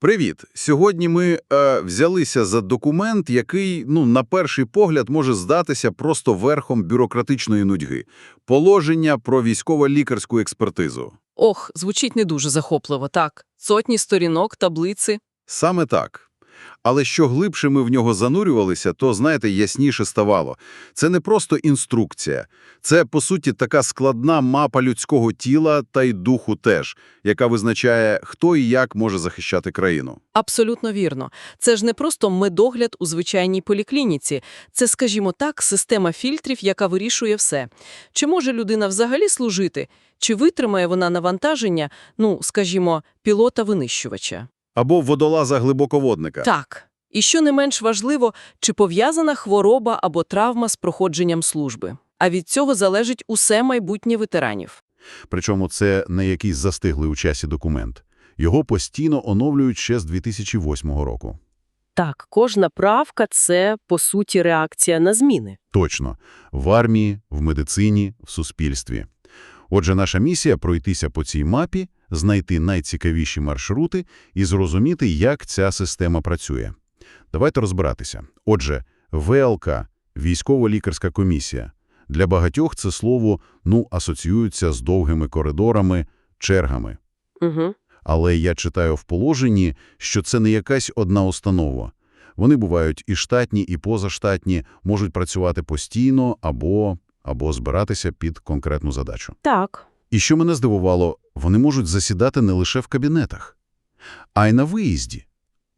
Привіт! Сьогодні ми е, взялися за документ, який, ну, на перший погляд, може здатися просто верхом бюрократичної нудьги. Положення про військово-лікарську експертизу. Ох, звучить не дуже захопливо, так. Сотні сторінок, таблиці. Саме так. Але що глибше ми в нього занурювалися, то, знаєте, ясніше ставало. Це не просто інструкція. Це, по суті, така складна мапа людського тіла та й духу теж, яка визначає, хто і як може захищати країну. Абсолютно вірно. Це ж не просто медогляд у звичайній поліклініці. Це, скажімо так, система фільтрів, яка вирішує все. Чи може людина взагалі служити? Чи витримає вона навантаження, ну, скажімо, пілота-винищувача? Або водолаза-глибоководника. Так. І що не менш важливо, чи пов'язана хвороба або травма з проходженням служби. А від цього залежить усе майбутнє ветеранів. Причому це не якийсь застиглий у часі документ. Його постійно оновлюють ще з 2008 року. Так, кожна правка – це, по суті, реакція на зміни. Точно. В армії, в медицині, в суспільстві. Отже, наша місія – пройтися по цій мапі, знайти найцікавіші маршрути і зрозуміти, як ця система працює. Давайте розбиратися. Отже, ВЛК – військово-лікарська комісія. Для багатьох це слово, ну, асоціюється з довгими коридорами, чергами. Угу. Але я читаю в положенні, що це не якась одна установа. Вони бувають і штатні, і позаштатні, можуть працювати постійно або, або збиратися під конкретну задачу. Так. І що мене здивувало, вони можуть засідати не лише в кабінетах, а й на виїзді,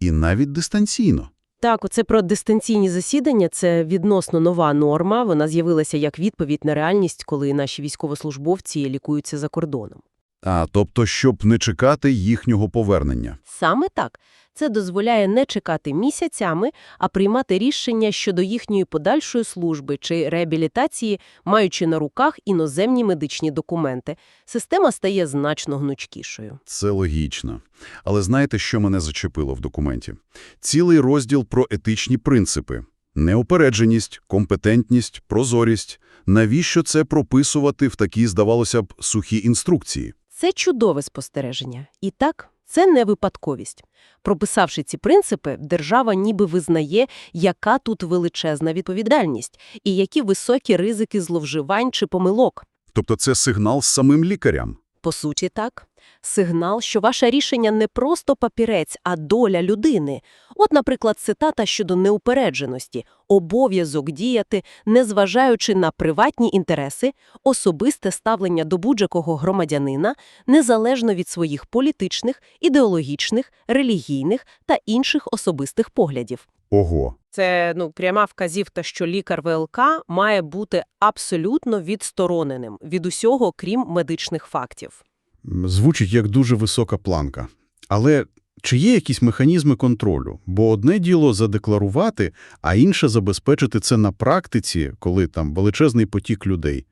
і навіть дистанційно. Так, оце про дистанційні засідання – це відносно нова норма. Вона з'явилася як відповідь на реальність, коли наші військовослужбовці лікуються за кордоном. А, тобто, щоб не чекати їхнього повернення. Саме так. Це дозволяє не чекати місяцями, а приймати рішення щодо їхньої подальшої служби чи реабілітації, маючи на руках іноземні медичні документи. Система стає значно гнучкішою. Це логічно. Але знаєте, що мене зачепило в документі? Цілий розділ про етичні принципи. Неупередженість, компетентність, прозорість. Навіщо це прописувати в такі, здавалося б, сухі інструкції? Це чудове спостереження. І так, це не випадковість. Прописавши ці принципи, держава ніби визнає, яка тут величезна відповідальність і які високі ризики зловживань чи помилок. Тобто це сигнал самим лікарям. По суті, так. Сигнал, що ваше рішення не просто папірець, а доля людини. От, наприклад, цитата щодо неупередженості, обов'язок діяти, незважаючи на приватні інтереси, особисте ставлення до будь-якого громадянина, незалежно від своїх політичних, ідеологічних, релігійних та інших особистих поглядів. Ого. Це ну пряма вказівка, що лікар ВЛК має бути абсолютно відстороненим від усього, крім медичних фактів. Звучить як дуже висока планка. Але чи є якісь механізми контролю? Бо одне діло задекларувати, а інше забезпечити це на практиці, коли там величезний потік людей.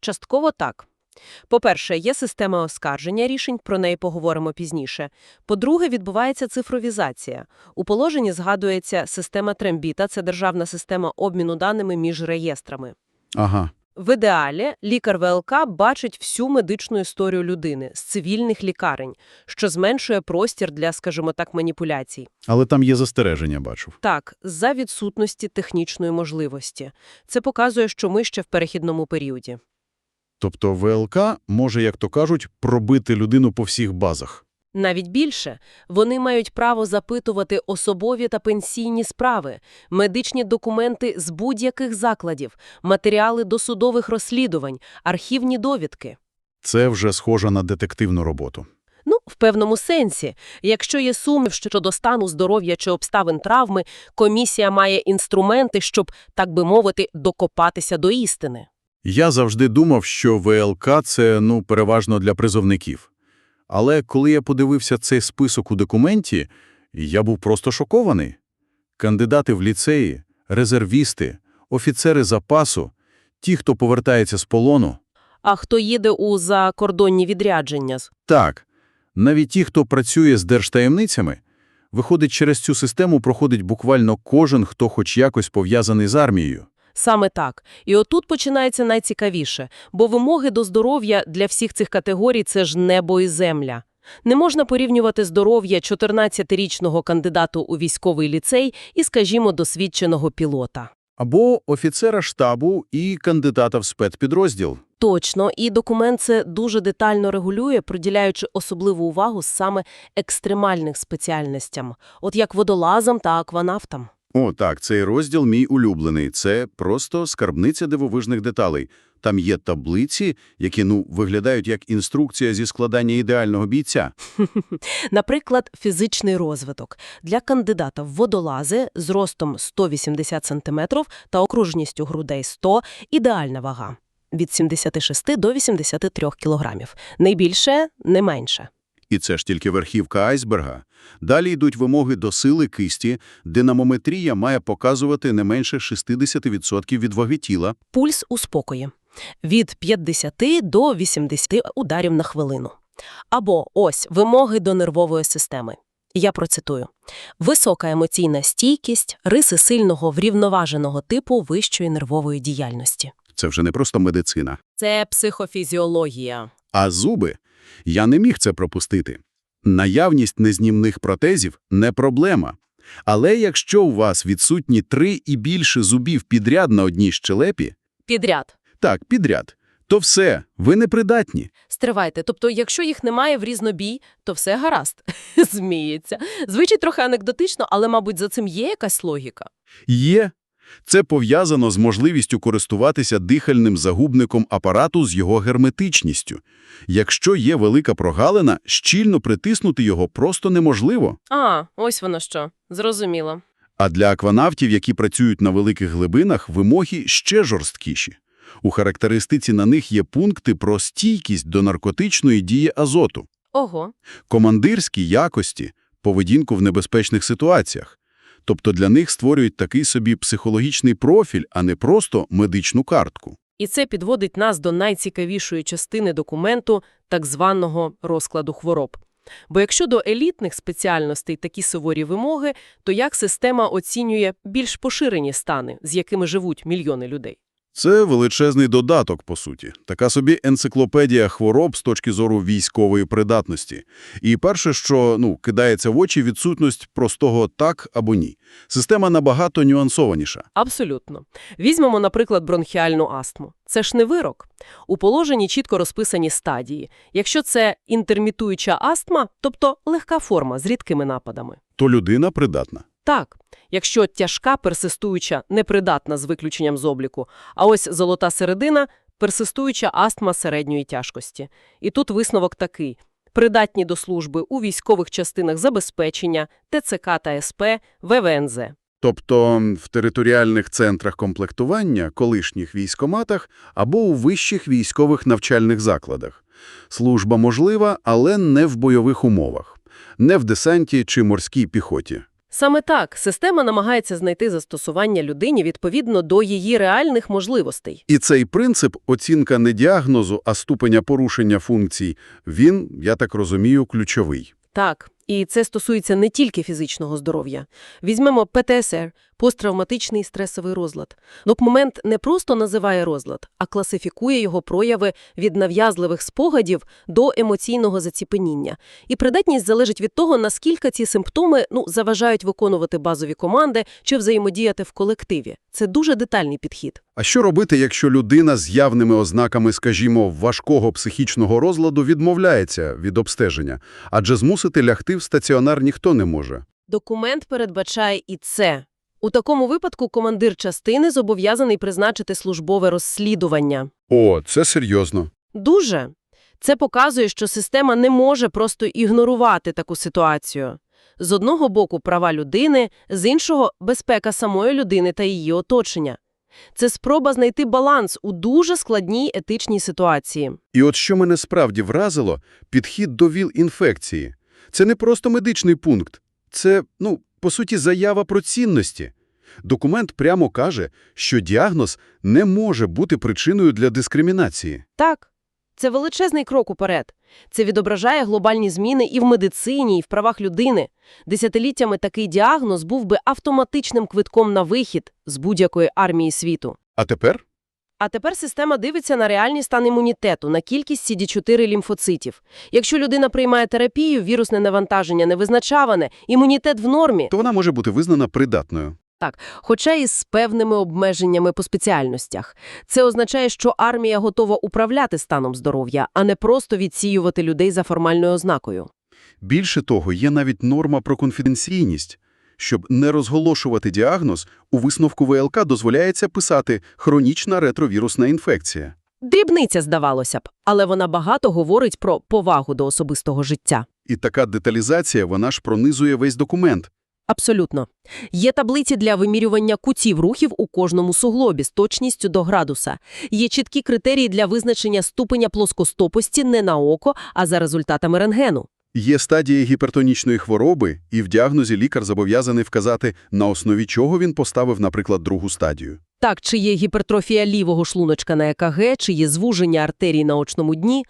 Частково так. По-перше, є система оскарження рішень, про неї поговоримо пізніше. По-друге, відбувається цифровізація. У положенні згадується система Трембіта – це державна система обміну даними між реєстрами. Ага. В ідеалі лікар ВЛК бачить всю медичну історію людини з цивільних лікарень, що зменшує простір для, скажімо так, маніпуляцій. Але там є застереження, бачу. Так, за відсутності технічної можливості. Це показує, що ми ще в перехідному періоді. Тобто ВЛК може, як то кажуть, пробити людину по всіх базах. Навіть більше, вони мають право запитувати особові та пенсійні справи, медичні документи з будь-яких закладів, матеріали досудових розслідувань, архівні довідки. Це вже схоже на детективну роботу. Ну, в певному сенсі. Якщо є сумнів щодо стану здоров'я чи обставин травми, комісія має інструменти, щоб, так би мовити, докопатися до істини. Я завжди думав, що ВЛК – це, ну, переважно для призовників. Але коли я подивився цей список у документі, я був просто шокований. Кандидати в ліцеї, резервісти, офіцери запасу, ті, хто повертається з полону. А хто їде у закордонні відрядження? Так, навіть ті, хто працює з держтаємницями, виходить, через цю систему проходить буквально кожен, хто хоч якось пов'язаний з армією. Саме так. І отут починається найцікавіше, бо вимоги до здоров'я для всіх цих категорій – це ж небо і земля. Не можна порівнювати здоров'я 14-річного кандидату у військовий ліцей і, скажімо, досвідченого пілота. Або офіцера штабу і кандидата в спецпідрозділ. Точно, і документ це дуже детально регулює, приділяючи особливу увагу саме екстремальних спеціальностям, от як водолазам та акванавтам. О, так, цей розділ мій улюблений. Це просто скарбниця дивовижних деталей. Там є таблиці, які, ну, виглядають як інструкція зі складання ідеального бійця. Наприклад, фізичний розвиток. Для кандидата в водолази з ростом 180 см та окружністю грудей 100 – ідеальна вага. Від 76 до 83 кілограмів. Не більше, не менше. І це ж тільки верхівка айсберга. Далі йдуть вимоги до сили кисті, динамометрія має показувати не менше 60% від ваги тіла. Пульс у спокої. Від 50 до 80 ударів на хвилину. Або ось вимоги до нервової системи. Я процитую. Висока емоційна стійкість, риси сильного врівноваженого типу вищої нервової діяльності. Це вже не просто медицина. Це психофізіологія. А зуби? Я не міг це пропустити. Наявність незнімних протезів – не проблема. Але якщо у вас відсутні три і більше зубів підряд на одній щелепі, Підряд. так, підряд, то все, ви непридатні. Стривайте, тобто, якщо їх немає в різнобій, то все гаразд. Зміється. Звичай трохи анекдотично, але, мабуть, за цим є якась логіка. Є. Це пов'язано з можливістю користуватися дихальним загубником апарату з його герметичністю. Якщо є велика прогалина, щільно притиснути його просто неможливо. А, ось воно що. Зрозуміло. А для акванавтів, які працюють на великих глибинах, вимоги ще жорсткіші. У характеристиці на них є пункти про стійкість до наркотичної дії азоту, Ого. командирські якості, поведінку в небезпечних ситуаціях. Тобто для них створюють такий собі психологічний профіль, а не просто медичну картку. І це підводить нас до найцікавішої частини документу, так званого розкладу хвороб. Бо якщо до елітних спеціальностей такі суворі вимоги, то як система оцінює більш поширені стани, з якими живуть мільйони людей? Це величезний додаток, по суті. Така собі енциклопедія хвороб з точки зору військової придатності. І перше, що ну, кидається в очі – відсутність простого «так» або «ні». Система набагато нюансованіша. Абсолютно. Візьмемо, наприклад, бронхіальну астму. Це ж не вирок. У положенні чітко розписані стадії. Якщо це інтермітуюча астма, тобто легка форма з рідкими нападами. То людина придатна. Так, якщо тяжка, персистуюча, непридатна з виключенням з обліку, а ось золота середина – персистуюча астма середньої тяжкості. І тут висновок такий. Придатні до служби у військових частинах забезпечення, ТЦК та СП, ВВНЗ. Тобто в територіальних центрах комплектування, колишніх військоматах або у вищих військових навчальних закладах. Служба можлива, але не в бойових умовах. Не в десанті чи морській піхоті. Саме так, система намагається знайти застосування людині відповідно до її реальних можливостей. І цей принцип оцінка не діагнозу, а ступеня порушення функцій, він, я так розумію, ключовий. Так, і це стосується не тільки фізичного здоров'я. Візьмемо ПТСР – посттравматичний стресовий розлад. Документ не просто називає розлад, а класифікує його прояви від нав'язливих спогадів до емоційного заціпеніння. І придатність залежить від того, наскільки ці симптоми ну, заважають виконувати базові команди чи взаємодіяти в колективі. Це дуже детальний підхід. А що робити, якщо людина з явними ознаками, скажімо, важкого психічного розладу відмовляється від обстеження? Адже змусити лягти в стаціонар ніхто не може. Документ передбачає і це. У такому випадку командир частини зобов'язаний призначити службове розслідування. О, це серйозно. Дуже. Це показує, що система не може просто ігнорувати таку ситуацію. З одного боку права людини, з іншого – безпека самої людини та її оточення. Це спроба знайти баланс у дуже складній етичній ситуації. І от що мене справді вразило – підхід до ВІЛ-інфекції. Це не просто медичний пункт. Це, ну, по суті, заява про цінності. Документ прямо каже, що діагноз не може бути причиною для дискримінації. Так, це величезний крок уперед. Це відображає глобальні зміни і в медицині, і в правах людини. Десятиліттями такий діагноз був би автоматичним квитком на вихід з будь-якої армії світу. А тепер? А тепер система дивиться на реальний стан імунітету, на кількість CD4 лімфоцитів. Якщо людина приймає терапію, вірусне навантаження не визначаване, імунітет в нормі, То вона може бути визнана придатною. Так, хоча і з певними обмеженнями по спеціальностях. Це означає, що армія готова управляти станом здоров'я, а не просто відсіювати людей за формальною ознакою. Більше того, є навіть норма про конфіденційність. Щоб не розголошувати діагноз, у висновку ВЛК дозволяється писати «хронічна ретровірусна інфекція». Дрібниця, здавалося б, але вона багато говорить про повагу до особистого життя. І така деталізація, вона ж пронизує весь документ. Абсолютно. Є таблиці для вимірювання кутів рухів у кожному суглобі з точністю до градуса. Є чіткі критерії для визначення ступеня плоскостопості не на око, а за результатами рентгену. Є стадії гіпертонічної хвороби, і в діагнозі лікар зобов'язаний вказати, на основі чого він поставив, наприклад, другу стадію. Так, чи є гіпертрофія лівого шлуночка на ЕКГ, чи є звуження артерій на очному дні.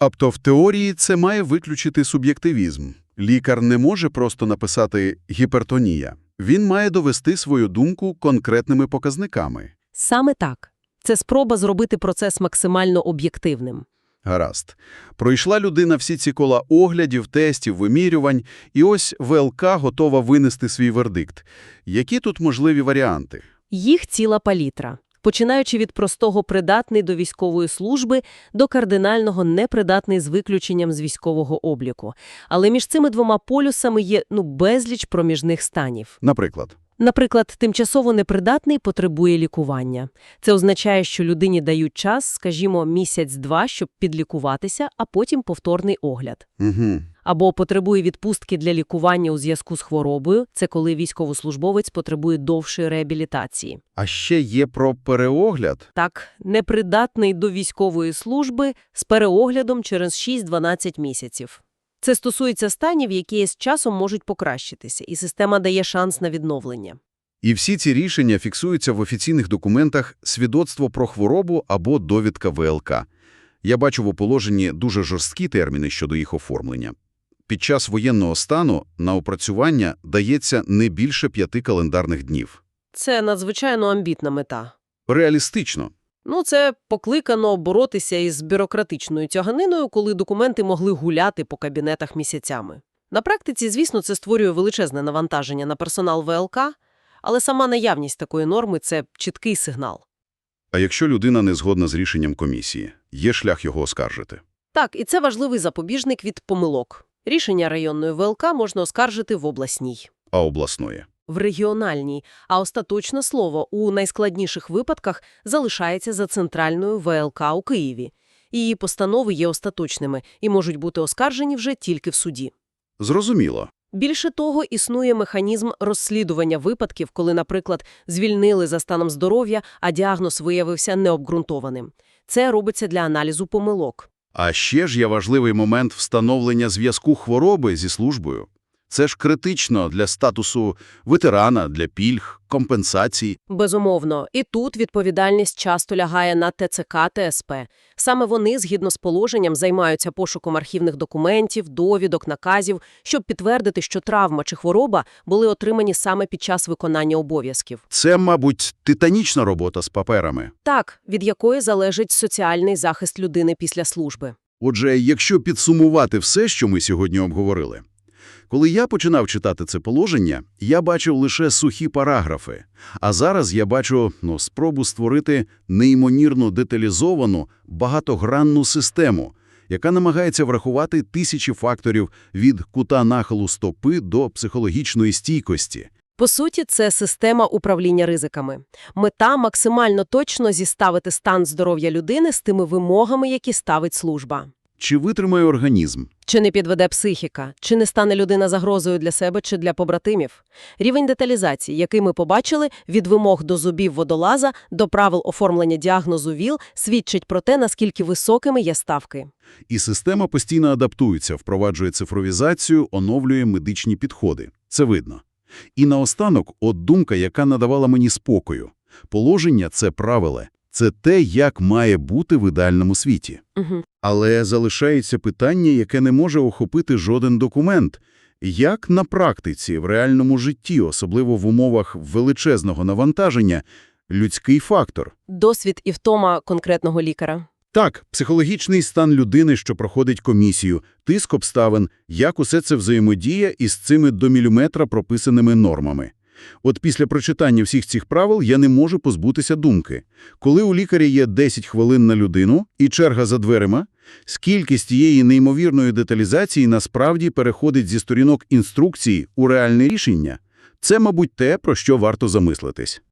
Тобто в теорії це має виключити суб'єктивізм. Лікар не може просто написати «гіпертонія». Він має довести свою думку конкретними показниками. Саме так. Це спроба зробити процес максимально об'єктивним. Гаразд. Пройшла людина всі ці кола оглядів, тестів, вимірювань, і ось ВЛК готова винести свій вердикт. Які тут можливі варіанти? Їх ціла палітра. Починаючи від простого придатний до військової служби до кардинального непридатний з виключенням з військового обліку. Але між цими двома полюсами є ну безліч проміжних станів. Наприклад, Наприклад, тимчасово непридатний потребує лікування. Це означає, що людині дають час, скажімо, місяць-два, щоб підлікуватися, а потім повторний огляд. угу. Або потребує відпустки для лікування у зв'язку з хворобою. Це коли військовослужбовець потребує довшої реабілітації. А ще є про переогляд. Так, непридатний до військової служби з переоглядом через 6-12 місяців. Це стосується станів, які з часом можуть покращитися, і система дає шанс на відновлення. І всі ці рішення фіксуються в офіційних документах свідоцтво про хворобу або довідка ВЛК. Я бачу в положенні дуже жорсткі терміни щодо їх оформлення. Під час воєнного стану на опрацювання дається не більше п'яти календарних днів. Це надзвичайно амбітна мета. Реалістично. Ну, це покликано боротися із бюрократичною тяганиною, коли документи могли гуляти по кабінетах місяцями. На практиці, звісно, це створює величезне навантаження на персонал ВЛК, але сама наявність такої норми – це чіткий сигнал. А якщо людина не згодна з рішенням комісії, є шлях його оскаржити. Так, і це важливий запобіжник від помилок. Рішення районної ВЛК можна оскаржити в обласній. А обласної? В регіональній, а остаточне слово у найскладніших випадках залишається за центральною ВЛК у Києві. Її постанови є остаточними і можуть бути оскаржені вже тільки в суді. Зрозуміло. Більше того, існує механізм розслідування випадків, коли, наприклад, звільнили за станом здоров'я, а діагноз виявився необґрунтованим. Це робиться для аналізу помилок. А ще ж є важливий момент встановлення зв'язку хвороби зі службою. Це ж критично для статусу ветерана, для пільг, компенсацій. Безумовно, і тут відповідальність часто лягає на ТЦК ТСП. Саме вони, згідно з положенням, займаються пошуком архівних документів, довідок, наказів, щоб підтвердити, що травма чи хвороба були отримані саме під час виконання обов'язків. Це, мабуть, титанічна робота з паперами. Так, від якої залежить соціальний захист людини після служби. Отже, якщо підсумувати все, що ми сьогодні обговорили. Коли я починав читати це положення, я бачив лише сухі параграфи. А зараз я бачу ну, спробу створити неймовірно деталізовану, багатогранну систему, яка намагається врахувати тисячі факторів від кута нахилу стопи до психологічної стійкості. По суті, це система управління ризиками. Мета – максимально точно зіставити стан здоров'я людини з тими вимогами, які ставить служба. Чи витримає організм? Чи не підведе психіка? Чи не стане людина загрозою для себе чи для побратимів? Рівень деталізації, який ми побачили, від вимог до зубів водолаза до правил оформлення діагнозу ВІЛ, свідчить про те, наскільки високими є ставки. І система постійно адаптується, впроваджує цифровізацію, оновлює медичні підходи. Це видно. І наостанок, от думка, яка надавала мені спокою. Положення – це правило. Це те, як має бути в ідеальному світі. Угу. Але залишається питання, яке не може охопити жоден документ. Як на практиці, в реальному житті, особливо в умовах величезного навантаження, людський фактор. Досвід і втома конкретного лікаря. Так, психологічний стан людини, що проходить комісію, тиск обставин, як усе це взаємодіє із цими до міліметра прописаними нормами. От після прочитання всіх цих правил я не можу позбутися думки. Коли у лікаря є 10 хвилин на людину і черга за дверима, скільки з тієї неймовірної деталізації насправді переходить зі сторінок інструкції у реальне рішення? Це, мабуть, те, про що варто замислитись.